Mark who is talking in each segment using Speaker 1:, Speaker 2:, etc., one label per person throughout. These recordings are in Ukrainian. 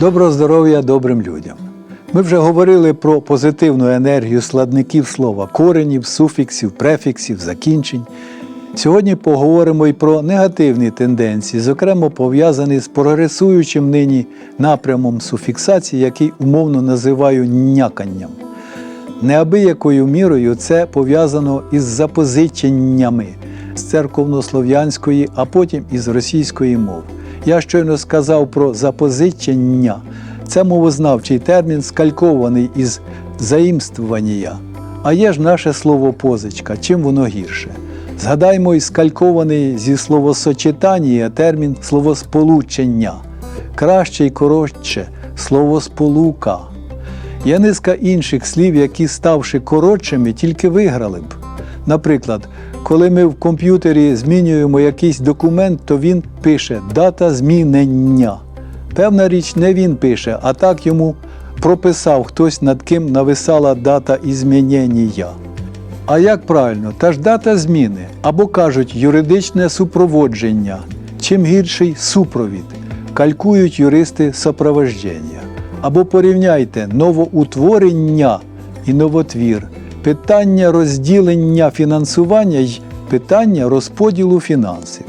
Speaker 1: Доброго здоров'я добрим людям. Ми вже говорили про позитивну енергію складників слова коренів, суфіксів, префіксів, закінчень. Сьогодні поговоримо і про негативні тенденції, зокрема пов'язані з прогресуючим нині напрямом суфіксації, який умовно називаю няканням. Неабиякою мірою це пов'язано із запозиченнями з церковнослов'янської, а потім із російської мови. Я щойно сказав про запозичення. Це мовознавчий термін, скалькований із заїмствування. А є ж наше слово позичка, чим воно гірше. Згадаймо і скалькований зі словосочетання термін словосполучення. Краще й коротше словосполука. Є низка інших слів, які, ставши коротшими, тільки виграли б. Наприклад, коли ми в комп'ютері змінюємо якийсь документ, то він пише дата змінення. Певна річ, не він пише, а так йому прописав хтось, над ким нависала дата ізмінення. А як правильно, та ж дата зміни або кажуть юридичне супроводження, чим гірший супровід, калькують юристи сопровождення. Або порівняйте новоутворення і новотвір, питання розділення фінансування й питання розподілу фінансів,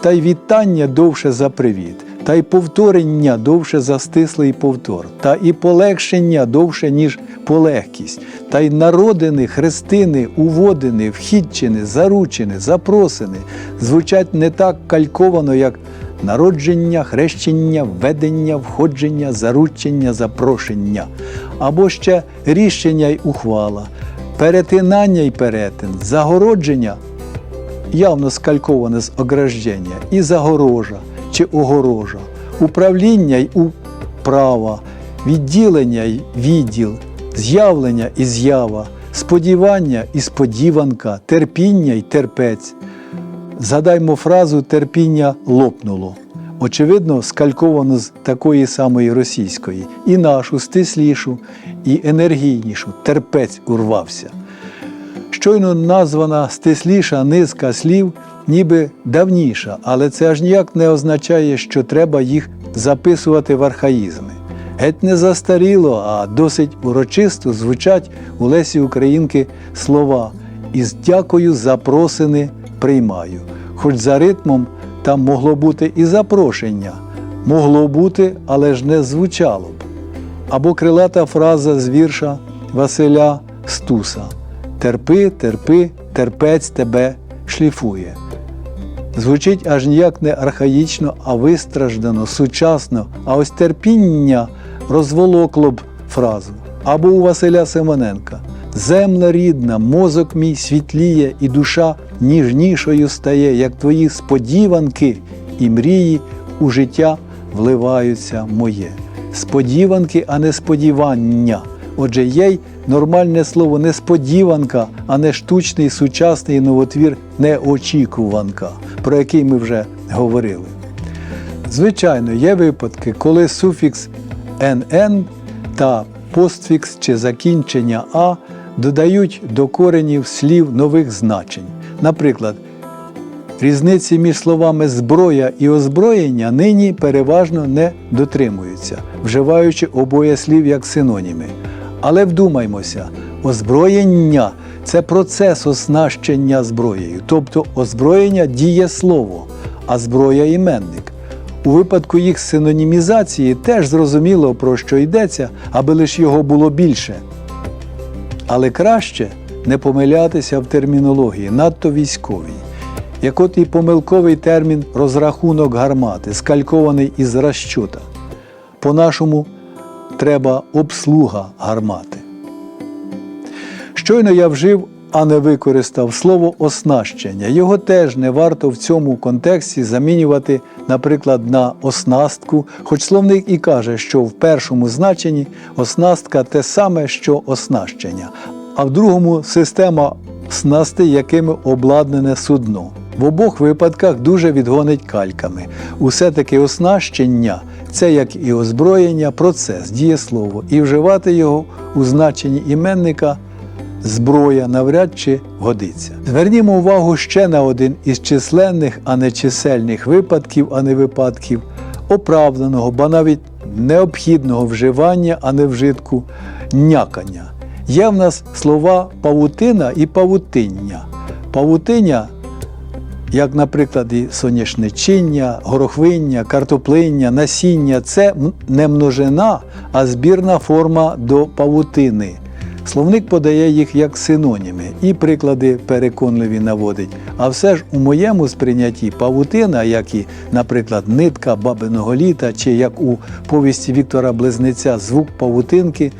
Speaker 1: та й вітання довше за привіт, та й повторення довше за стислий повтор, та і полегшення довше, ніж полегкість, та й народини, хрестини, уводини, вхідчини, заручини, запросини звучать не так кальковано, як народження, хрещення, введення, входження, заручення, запрошення, або ще рішення й ухвала, перетинання й перетин, загородження явно скальковане з ограждення, і загорожа чи огорожа, управління й управа, відділення й відділ, з'явлення і з'ява, сподівання і сподіванка, терпіння й терпець. Згадаймо фразу терпіння лопнуло. Очевидно, скальковано з такої самої російської, і нашу стислішу, і енергійнішу терпець урвався. Щойно названа стисліша низка слів, ніби давніша, але це аж ніяк не означає, що треба їх записувати в архаїзми. Геть не застаріло, а досить урочисто звучать у Лесі Українки слова із дякою запросини приймаю. Хоч за ритмом там могло бути і запрошення, могло бути, але ж не звучало б. Або крилата фраза з вірша Василя Стуса Терпи, терпи, терпець тебе шліфує. Звучить аж ніяк не архаїчно, а вистраждано, сучасно, а ось терпіння розволокло б фразу. Або у Василя Семененка Земля рідна, мозок мій світліє, і душа ніжнішою стає, як твої сподіванки і мрії у життя вливаються моє. Сподіванки, а не сподівання. Отже, є нормальне слово несподіванка, а не штучний сучасний новотвір неочікуванка, про який ми вже говорили. Звичайно, є випадки, коли суфікс «нн» та постфікс чи закінчення А додають до коренів слів нових значень. Наприклад, різниці між словами зброя і озброєння нині переважно не дотримуються, вживаючи обоє слів як синоніми. Але вдумаймося, озброєння це процес оснащення зброєю, тобто озброєння діє слово, а зброя іменник. У випадку їх синонімізації теж зрозуміло, про що йдеться, аби лише його було більше. Але краще не помилятися в термінології, надто військовій. Як от і помилковий термін розрахунок гармати, скалькований із розчота. По-нашому треба обслуга гармати. Щойно я вжив, а не використав слово оснащення. Його теж не варто в цьому контексті замінювати, наприклад, на оснастку, хоч словник і каже, що в першому значенні оснастка те саме, що оснащення, а в другому система снасти, якими обладнане судно. В обох випадках дуже відгонить кальками. Усе таки оснащення це як і озброєння, процес, дієслово, і вживати його у значенні іменника зброя навряд чи годиться. Звернімо увагу ще на один із численних, а не чисельних випадків, а не випадків, оправданого, ба навіть необхідного вживання, а не вжитку някання. Є в нас слова павутина і павутиння. Павутиння як, наприклад, і соняшничиння, горохвиння, картоплиння, насіння це не множина, а збірна форма до павутини. Словник подає їх як синоніми і приклади переконливі наводить. А все ж у моєму сприйнятті павутина, як і, наприклад, нитка бабиного літа, чи як у повісті Віктора Близнеця звук павутинки,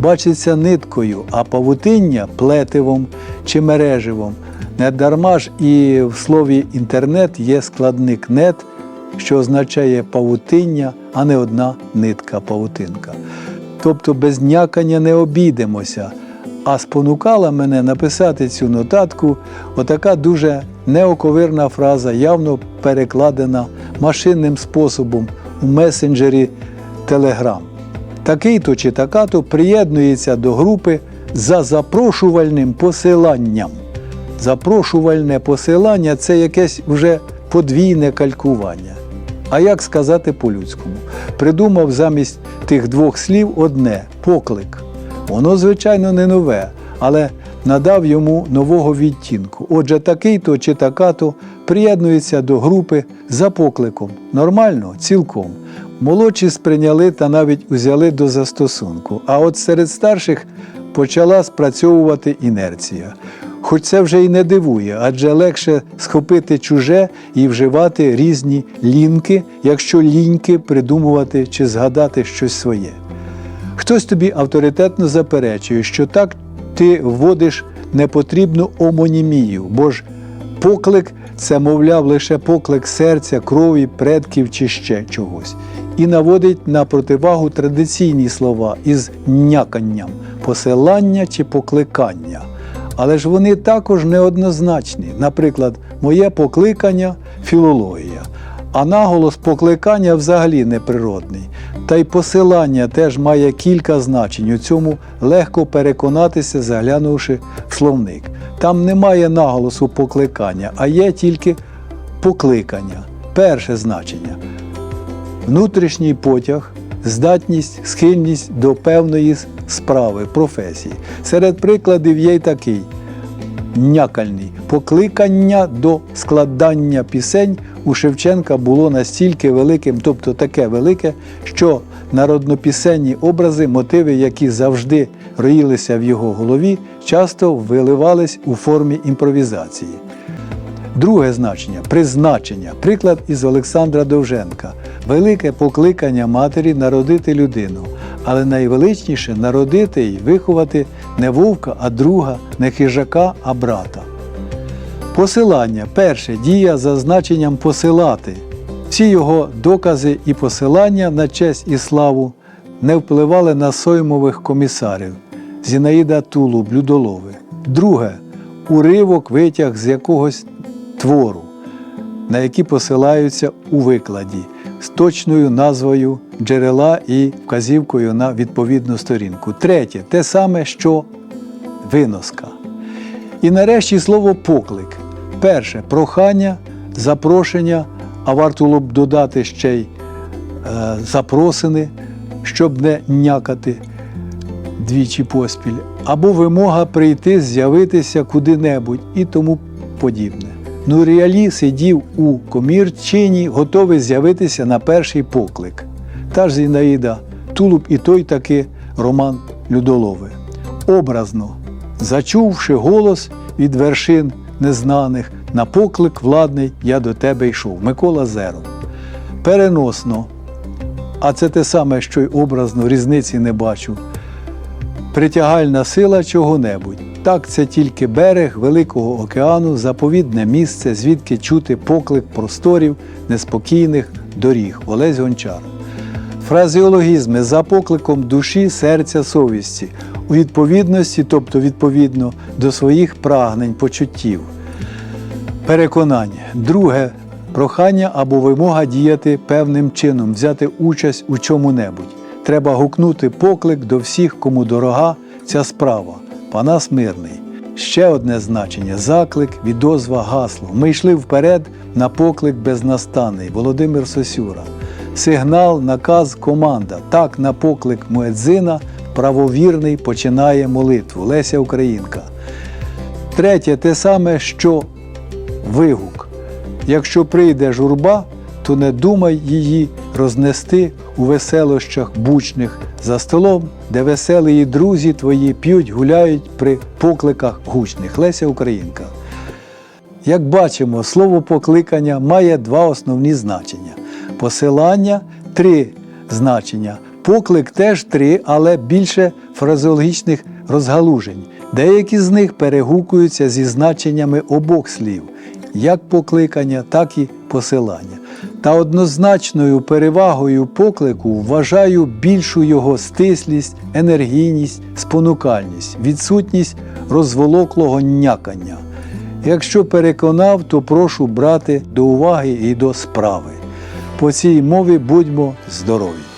Speaker 1: бачиться ниткою, а павутиння плетивом чи мереживом. Не дарма ж і в слові інтернет є складник нет, що означає павутиння, а не одна нитка павутинка. Тобто без някання не обійдемося. А спонукала мене написати цю нотатку отака дуже неоковирна фраза, явно перекладена машинним способом у месенджері Telegram. Такий-то чи така-то приєднується до групи за запрошувальним посиланням. Запрошувальне посилання це якесь вже подвійне калькування. А як сказати по-людському? Придумав замість тих двох слів одне поклик. Воно, звичайно, не нове, але надав йому нового відтінку. Отже, такий-то чи така-то приєднується до групи за покликом. Нормально, цілком. Молодші сприйняли та навіть узяли до застосунку. А от серед старших почала спрацьовувати інерція. Хоч це вже й не дивує, адже легше схопити чуже і вживати різні лінки, якщо ліньки придумувати чи згадати щось своє. Хтось тобі авторитетно заперечує, що так ти вводиш непотрібну омонімію, бо ж поклик це, мовляв, лише поклик серця, крові, предків чи ще чогось, і наводить на противагу традиційні слова із няканням, посилання чи покликання. Але ж вони також неоднозначні. Наприклад, моє покликання філологія, а наголос покликання взагалі неприродний. Та й посилання теж має кілька значень. У цьому легко переконатися, заглянувши в словник. Там немає наголосу покликання, а є тільки покликання. Перше значення внутрішній потяг, здатність, схильність до певної справи, професії. Серед прикладів є й такий някальний. Покликання до складання пісень у Шевченка було настільки великим, тобто таке велике, що народнопісенні образи, мотиви, які завжди роїлися в його голові, часто виливались у формі імпровізації. Друге значення призначення. Приклад із Олександра Довженка. Велике покликання матері народити людину, але найвеличніше народити й виховати не вовка, а друга, не хижака, а брата. Посилання. Перше дія за значенням посилати. Всі його докази і посилання на честь і славу не впливали на соймових комісарів Зінаїда Тулу, Блюдолови. Друге уривок витяг з якогось твору, на які посилаються у викладі з точною назвою джерела і вказівкою на відповідну сторінку. Третє те саме, що виноска. І нарешті слово поклик. Перше прохання, запрошення, а варто було б додати ще й е, запросини, щоб не някати двічі поспіль, або вимога прийти, з'явитися куди-небудь і тому подібне. Нуріалі сидів у комірчині, готовий з'явитися на перший поклик. Та ж Зінаїда, Тулуб і той таки Роман Людолови. Образно, зачувши голос від вершин незнаних, на поклик владний я до тебе йшов. Микола Зеров. Переносно, а це те саме, що й образно, різниці не бачу. Притягальна сила чого-небудь. Так, це тільки берег Великого океану, заповідне місце, звідки чути поклик просторів неспокійних доріг. Олесь Гончар. Фразеологізми за покликом душі, серця, совісті, у відповідності, тобто відповідно до своїх прагнень, почуттів. Переконання. Друге прохання або вимога діяти певним чином, взяти участь у чому-небудь. Треба гукнути поклик до всіх, кому дорога ця справа. Панас мирний. Ще одне значення заклик, відозва, гасло. Ми йшли вперед на поклик безнастанний. Володимир Сосюра. сигнал, наказ, команда. Так на поклик Муедзина правовірний починає молитву. Леся Українка. Третє те саме, що вигук. Якщо прийде журба, то не думай її рознести у веселощах бучних за столом, де веселі друзі твої п'ють, гуляють при покликах гучних. Леся Українка. Як бачимо, слово покликання має два основні значення: посилання три значення. Поклик теж три, але більше фразеологічних розгалужень. Деякі з них перегукуються зі значеннями обох слів, як покликання, так і посилання. Та однозначною перевагою поклику вважаю більшу його стислість, енергійність, спонукальність, відсутність розволоклого някання. Якщо переконав, то прошу брати до уваги і до справи. По цій мові будьмо здорові!